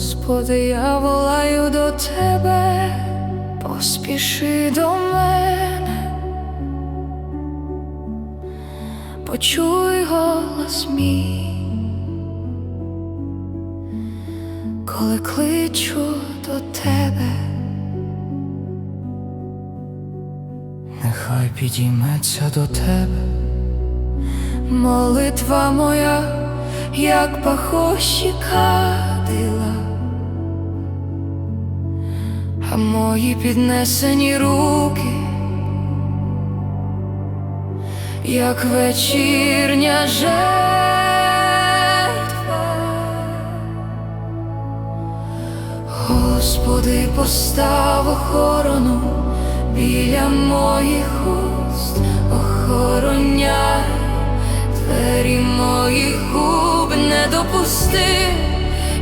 Господи, я волаю до Тебе, поспіши до мене, почуй голос мій, коли кличу до Тебе. Нехай підійметься до тебе, молитва моя, як пахощі а мої піднесені руки, як вечірня жертва. Господи, постав охорону біля моїх уст, охороняй двері моїх губ, не допусти,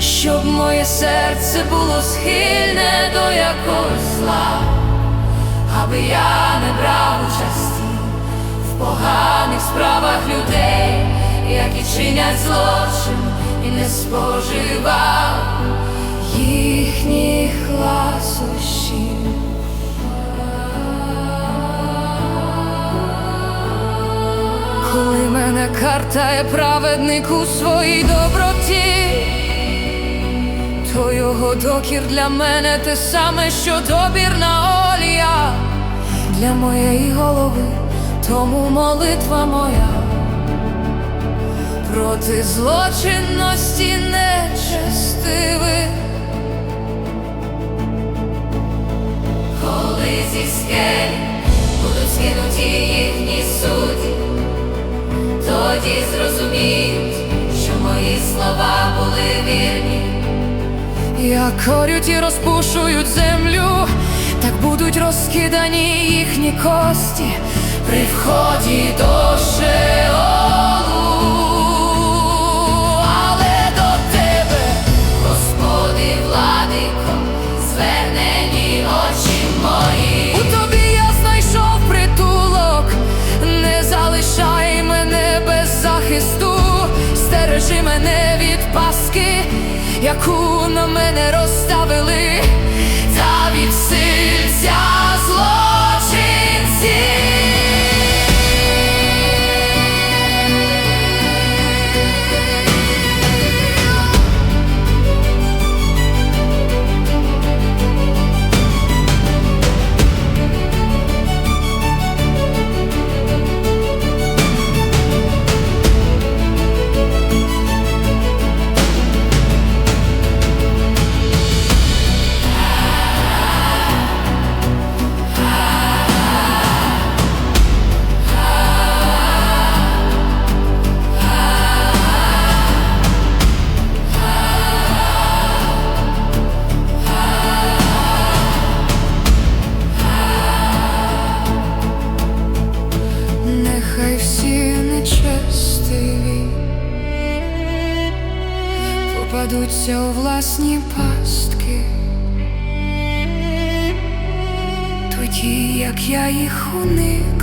щоб моє серце було схильне до якогось зла, аби я не брав участі в поганих справах людей, які чинять злочин і не споживав їхніх ласощів. Коли мене картає праведник у своїй доброті, його докір для мене те саме, що добірна олія для моєї голови, тому молитва моя проти злочинності нечестивих. Коли зі скель будуть скинуті їхні судді, тоді зрозуміють, що мої слова були вірні. Як корють і розпушують землю, так будуть розкидані їхні кості при вході до Шеолу. Яку на мене розставили, Всі нечестиві попадуться у власні пастки, тоді як я їх уникну,